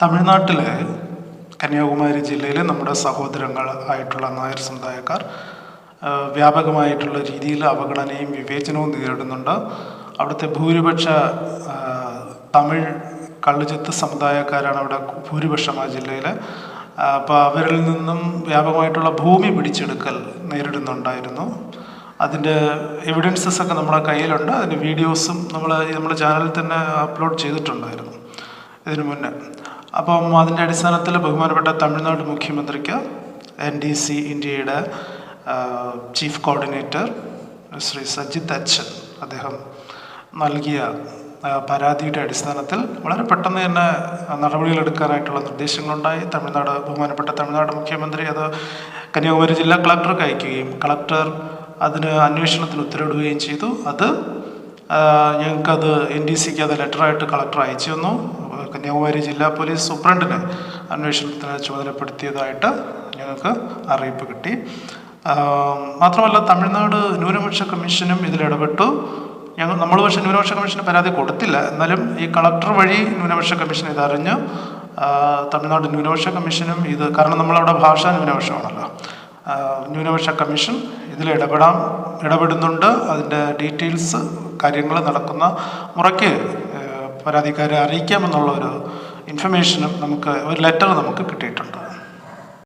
തമിഴ്നാട്ടിലെ കന്യാകുമാരി ജില്ലയിലെ നമ്മുടെ സഹോദരങ്ങൾ ആയിട്ടുള്ള നായർ സമുദായക്കാർ വ്യാപകമായിട്ടുള്ള രീതിയിൽ അവഗണനയും വിവേചനവും നേരിടുന്നുണ്ട്. അവിടുത്തെ ഭൂരിപക്ഷ തമിഴ് കള്ളുചെത്ത് സമുദായക്കാരാണ് അവിടെ ഭൂരിപക്ഷം ആ ജില്ലയിൽ അപ്പോൾ അവരിൽ നിന്നും വ്യാപകമായിട്ടുള്ള ഭൂമി പിടിച്ചെടുക്കൽ നേരിടുന്നുണ്ടായിരുന്നു. അതിന്റെ എവിഡൻസസ് ഒക്കെ നമ്മുടെ കയ്യിലുണ്ട്. അതിന്റെ വീഡിയോസും നമ്മൾ നമ്മുടെ ചാനലിൽ തന്നെ അപ്ലോഡ് ചെയ്തിട്ടുണ്ടായിരുന്നു ഇതിനു മുന്നേ. അപ്പം അതിന്റെ അടിസ്ഥാനത്തിൽ ബഹുമാനപ്പെട്ട തമിഴ്നാട് മുഖ്യമന്ത്രിക്ക് എൻ ഡി സി ഇന്ത്യയുടെ ചീഫ് കോർഡിനേറ്റർ ശ്രീ സജിത് അച്ഛൻ അദ്ദേഹം നൽകിയ പരാതിയുടെ അടിസ്ഥാനത്തിൽ വളരെ പെട്ടെന്ന് തന്നെ നടപടികളെടുക്കാനായിട്ടുള്ള നിർദ്ദേശങ്ങളുണ്ടായി. തമിഴ്നാട് ബഹുമാനപ്പെട്ട തമിഴ്നാട് മുഖ്യമന്ത്രി അത് കന്യാകുമാരി ജില്ലാ കളക്ടർക്ക് അയക്കുകയും കളക്ടർ അതിന് അന്വേഷണത്തിന് ഉത്തരവിടുകയും ചെയ്തു. അത് ഞങ്ങൾക്കത് എൻ ഡി സിക്ക് അത് ലെറ്ററായിട്ട് കളക്ടർ അയച്ചു തന്നു. കന്യാകുമാരി ജില്ലാ പോലീസ് സൂപ്രണ്ടിനെ അന്വേഷണത്തിന് ചുമതലപ്പെടുത്തിയതായിട്ട് ഞങ്ങൾക്ക് അറിയിപ്പ് കിട്ടി. മാത്രമല്ല തമിഴ്നാട് ന്യൂനപക്ഷ കമ്മീഷനും ഇതിലിടപെട്ടു ഞങ്ങൾ നമ്മൾ പക്ഷേ ന്യൂനപക്ഷ കമ്മീഷന് പരാതി കൊടുത്തില്ല. എന്നാലും ഈ കളക്ടർ വഴി ന്യൂനപക്ഷ കമ്മീഷൻ ഇതറിഞ്ഞ് തമിഴ്നാട് ന്യൂനപക്ഷ കമ്മീഷനും ഇത് കാരണം നമ്മളവിടെ ഭാഷാ ന്യൂനപക്ഷമാണല്ലോ. ന്യൂനപക്ഷ കമ്മീഷൻ ഇതിൽ ഇടപെടാൻ ഇടപെടുന്നുണ്ട്. അതിന്റെ ഡീറ്റെയിൽസ് കാര്യങ്ങൾ നടക്കുന്ന മുറയ്ക്ക് പരാതിക്കാരെ അറിയിക്കാമെന്നുള്ള ഒരു ഇൻഫർമേഷനും നമുക്ക് ഒരു ലെറ്റർ നമുക്ക് കിട്ടിയിട്ടുണ്ട്.